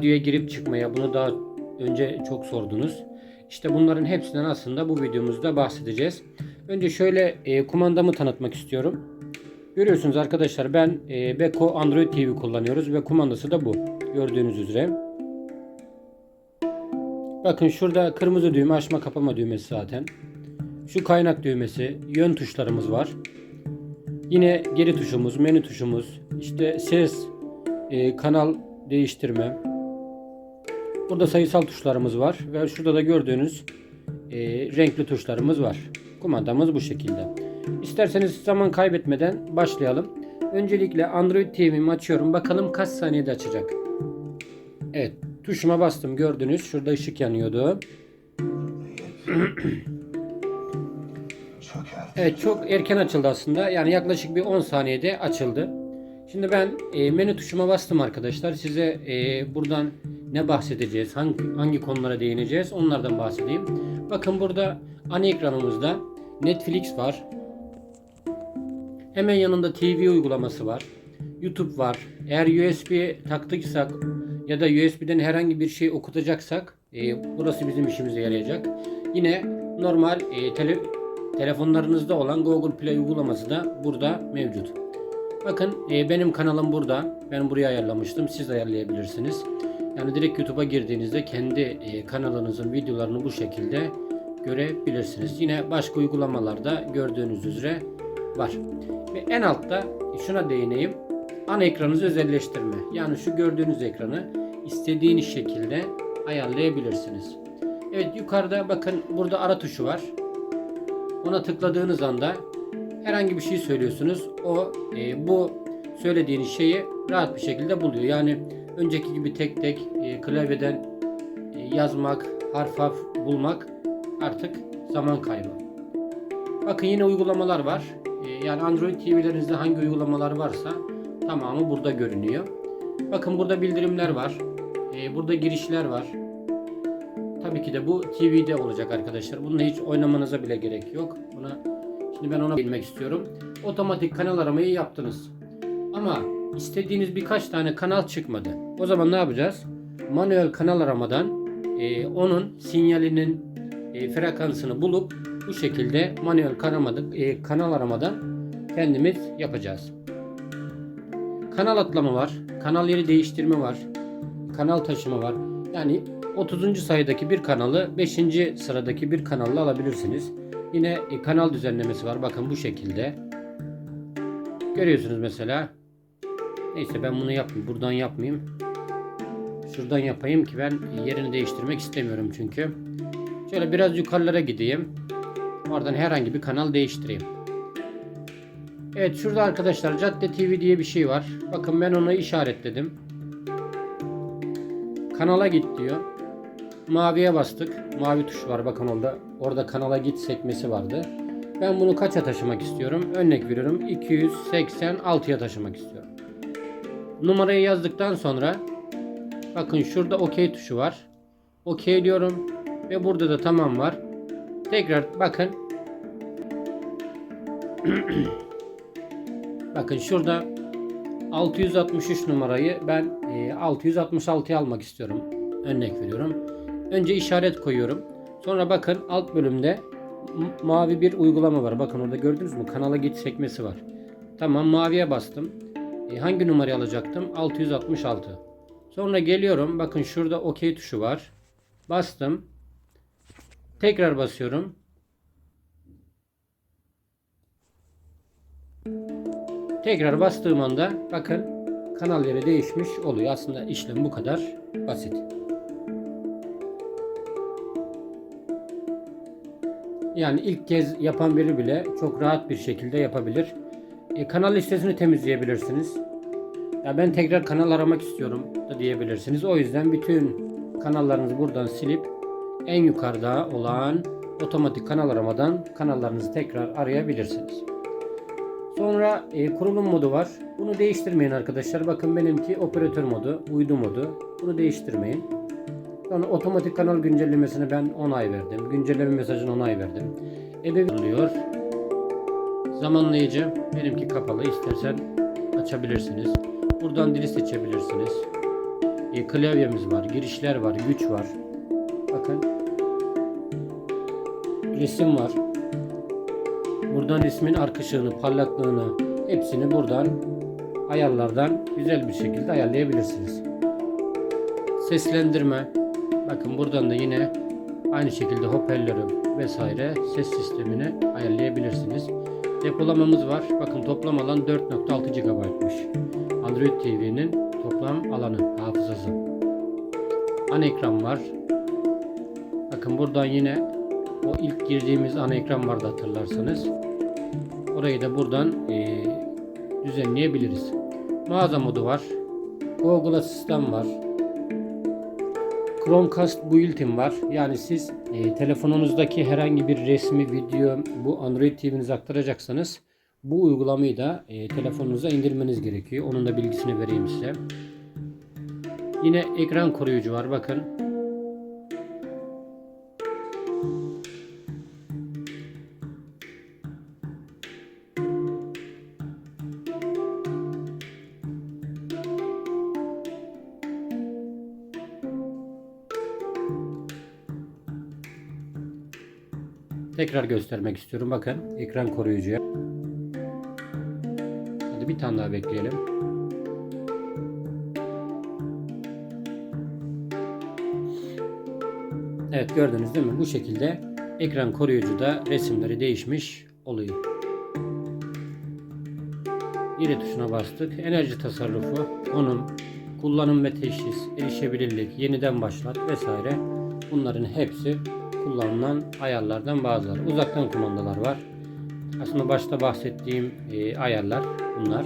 Videoya girip çıkmaya bunu daha önce çok sordunuz. İşte bunların hepsinden aslında bu videomuzda bahsedeceğiz. Önce şöyle e, kumandamı tanıtmak istiyorum. Görüyorsunuz arkadaşlar ben e, Beko Android TV kullanıyoruz ve kumandası da bu. Gördüğünüz üzere. Bakın şurada kırmızı düğme açma kapama düğmesi zaten. Şu kaynak düğmesi, yön tuşlarımız var. Yine geri tuşumuz, menü tuşumuz, işte ses, e, kanal değiştirme. Burada sayısal tuşlarımız var ve şurada da gördüğünüz e, renkli tuşlarımız var. Kumandamız bu şekilde. İsterseniz zaman kaybetmeden başlayalım. Öncelikle Android TV'mi açıyorum. Bakalım kaç saniyede açacak. Evet. Tuşuma bastım gördünüz. Şurada ışık yanıyordu. Evet çok erken açıldı aslında. Yani yaklaşık bir 10 saniyede açıldı. Şimdi ben e, menü tuşuma bastım arkadaşlar. Size e, buradan ne bahsedeceğiz, hangi, hangi konulara değineceğiz onlardan bahsedeyim. Bakın burada ana ekranımızda Netflix var. Hemen yanında TV uygulaması var. YouTube var. Eğer USB taktıysak ya da USB'den herhangi bir şey okutacaksak e, burası bizim işimize yarayacak. Yine normal e, tele, telefonlarınızda olan Google Play uygulaması da burada mevcut. Bakın e, benim kanalım burada. Ben buraya ayarlamıştım. Siz ayarlayabilirsiniz. Yani direkt YouTube'a girdiğinizde kendi e, kanalınızın videolarını bu şekilde görebilirsiniz. Yine başka uygulamalarda gördüğünüz üzere var. Ve en altta şuna değineyim. Ana ekranınızı özelleştirme. Yani şu gördüğünüz ekranı istediğiniz şekilde ayarlayabilirsiniz. Evet yukarıda bakın burada ara tuşu var. Ona tıkladığınız anda herhangi bir şey söylüyorsunuz. O e, bu söylediğiniz şeyi rahat bir şekilde buluyor. Yani önceki gibi tek tek e, klavyeden e, yazmak, harf harf bulmak artık zaman kaybı. Bakın yine uygulamalar var. E, yani Android TV'lerinizde hangi uygulamalar varsa tamamı burada görünüyor. Bakın burada bildirimler var. E, burada girişler var. Tabii ki de bu TV'de olacak arkadaşlar. Bununla hiç oynamanıza bile gerek yok. Buna şimdi ben ona bilmek istiyorum. Otomatik kanal aramayı yaptınız. Ama istediğiniz birkaç tane kanal çıkmadı. O zaman ne yapacağız? Manuel kanal aramadan e, onun sinyalinin e, frekansını bulup bu şekilde manuel kanamadık, e, kanal aramadan kendimiz yapacağız. Kanal atlama var, kanal yeri değiştirme var, kanal taşıma var. Yani 30. sayıdaki bir kanalı 5. sıradaki bir kanalla alabilirsiniz. Yine e, kanal düzenlemesi var. Bakın bu şekilde. Görüyorsunuz mesela. Neyse ben bunu yapmayayım. Buradan yapmayayım. Şuradan yapayım ki ben yerini değiştirmek istemiyorum çünkü. Şöyle biraz yukarılara gideyim. Oradan herhangi bir kanal değiştireyim. Evet şurada arkadaşlar Cadde TV diye bir şey var. Bakın ben onu işaretledim. Kanala git diyor. Maviye bastık. Mavi tuş var bakın orada. Orada kanala git sekmesi vardı. Ben bunu kaça taşımak istiyorum? Örnek veriyorum 286'ya taşımak istiyorum. Numarayı yazdıktan sonra bakın şurada OK tuşu var. OK diyorum ve burada da tamam var. Tekrar bakın. bakın şurada 663 numarayı ben e, 666'ya almak istiyorum. Örnek veriyorum. Önce işaret koyuyorum. Sonra bakın alt bölümde mavi bir uygulama var. Bakın orada gördünüz mü? Kanala git sekmesi var. Tamam maviye bastım. E, hangi numarayı alacaktım? 666. Sonra geliyorum. Bakın şurada OK tuşu var. Bastım. Tekrar basıyorum. Tekrar bastığım anda bakın kanal yeri değişmiş oluyor. Aslında işlem bu kadar basit. Yani ilk kez yapan biri bile çok rahat bir şekilde yapabilir. E, kanal listesini temizleyebilirsiniz. Ya ben tekrar kanal aramak istiyorum da diyebilirsiniz. O yüzden bütün kanallarınızı buradan silip en yukarıda olan otomatik kanal aramadan kanallarınızı tekrar arayabilirsiniz. Sonra e, kurulum modu var. Bunu değiştirmeyin arkadaşlar. Bakın benimki operatör modu, uydu modu. Bunu değiştirmeyin. Sonra otomatik kanal güncellemesine ben onay verdim. Güncelleme mesajına onay verdim. Ebeveyn. Zamanlayıcı benimki kapalı. İstersen açabilirsiniz. Buradan dili seçebilirsiniz. e, klavyemiz var, girişler var, güç var. Bakın. Resim var. Buradan resmin arka ışığını, parlaklığını hepsini buradan ayarlardan güzel bir şekilde ayarlayabilirsiniz. Seslendirme. Bakın buradan da yine aynı şekilde hoparlörü vesaire ses sistemini ayarlayabilirsiniz. Depolamamız var. Bakın toplam alan 4.6 GB'mış. Android TV'nin toplam alanı, hafızası. Ana ekran var. Bakın buradan yine o ilk girdiğimiz ana ekran vardı hatırlarsanız. Orayı da buradan eee, düzenleyebiliriz. Mağaza modu var. Google Asistan var. Chromecast built-in var. Yani siz e, telefonunuzdaki herhangi bir resmi, video bu Android TV'nize aktaracaksanız bu uygulamayı da e, telefonunuza indirmeniz gerekiyor. Onun da bilgisini vereyim size. Yine ekran koruyucu var. Bakın. Tekrar göstermek istiyorum. Bakın ekran koruyucuya. Bir tane daha bekleyelim. Evet gördünüz değil mi? Bu şekilde ekran koruyucuda resimleri değişmiş oluyor. Yine tuşuna bastık. Enerji tasarrufu, konum, kullanım ve teşhis, erişebilirlik, yeniden başlat vesaire. Bunların hepsi kullanılan ayarlardan bazıları. Uzaktan kumandalar var. Aslında başta bahsettiğim e, ayarlar bunlar.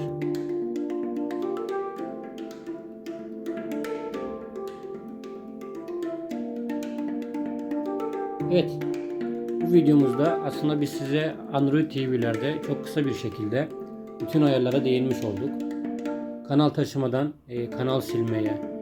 Evet. Bu videomuzda aslında biz size Android TV'lerde çok kısa bir şekilde bütün ayarlara değinmiş olduk. Kanal taşımadan e, kanal silmeye,